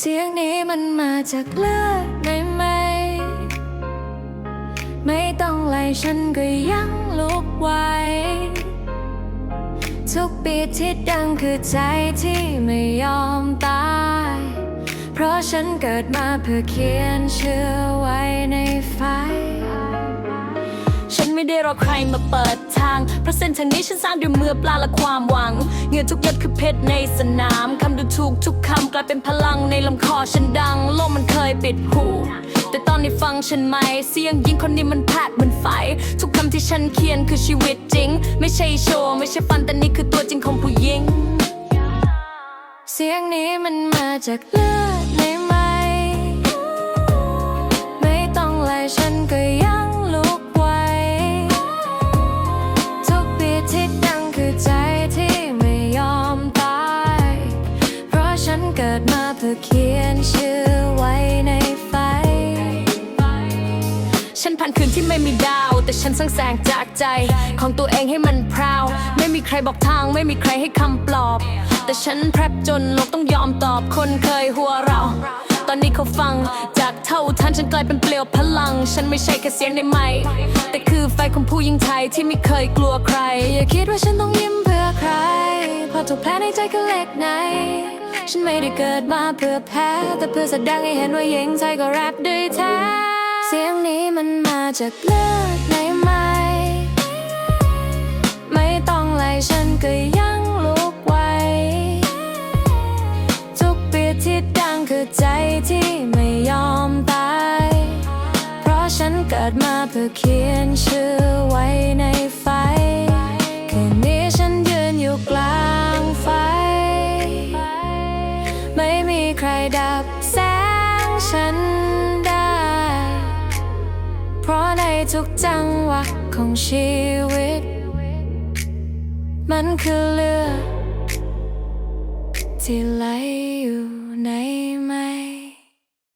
เสียงนี้มันมาจากเลือดในไหม ไม่ต้องไล่ฉันก็ยังลุกไหวทุกปีที่ดังคือใจที่ไม่ยอมตาย เพราะฉันเกิดมาเพื่อเขียนเชื่อไว้ในไฟ ฉันไม่ได้รอใครมาเปิดทาง เพราะเส้นทางนี้ฉันสร้างด้วยมือปลาและความหวัง เงื่อทุกหยดคือเพชรในสนามคำดูถูกทุกคำกลายเป็นพลังในลำคอฉันดัง โลกมันเคยปิดหู แต่ตอนนี้ฟังฉันไหม เสียงยิงคนนี้มันแผดเหมือนไฟ ทุกคำที่ฉันเขียนคือชีวิตจริง ไม่ใช่โชว์ไม่ใช่ฟันแต่นี่คือตัวจริงของผู้หญิง เสียงนี้มันมาจากเลือดใน เขียนชื่อไว้ในไฟ ฉันผ่านคืนที่ไม่มีดาว แต่ฉันสร้างแสงจากใจ ของตัวเองให้มันพราว ไม่มีใครบอกทาง ไม่มีใครให้คำปลอบ แต่ฉันแพรบจนโลกต้องยอมตอบคนเคยหัวเรา ตอนนี้เขาฟังจากเท่าทันฉันกลายเป็นเปลวพลัง ฉันไม่ใช่แค่เสียงในไม้แต่คือไฟของผู้หญิงไทยที่ไม่เคยกลัวใคร อย่าคิดว่าฉันต้องยิ้มเพื่อใคร เพราะทุกแผลในใจก็เล็กในฉันไม่ได้เกิดมาเพื่อแพ้ แต่เพื่อแสดงให้เห็นว่าหญิงไทยก็แรปด้วยแท้ เสียงนี้มันมาจากเลือดในไหมไม่ต้องไล่ฉันก็ยังลุกไหวทุกปีที่ดังคือใจที่ไม่ยอมตาย เพราะฉันเกิดมาเพื่อเขียนชื่อ เพราะในทุกจังหวะของชีวิต มันคือเลือดที่ไหลอยู่ใน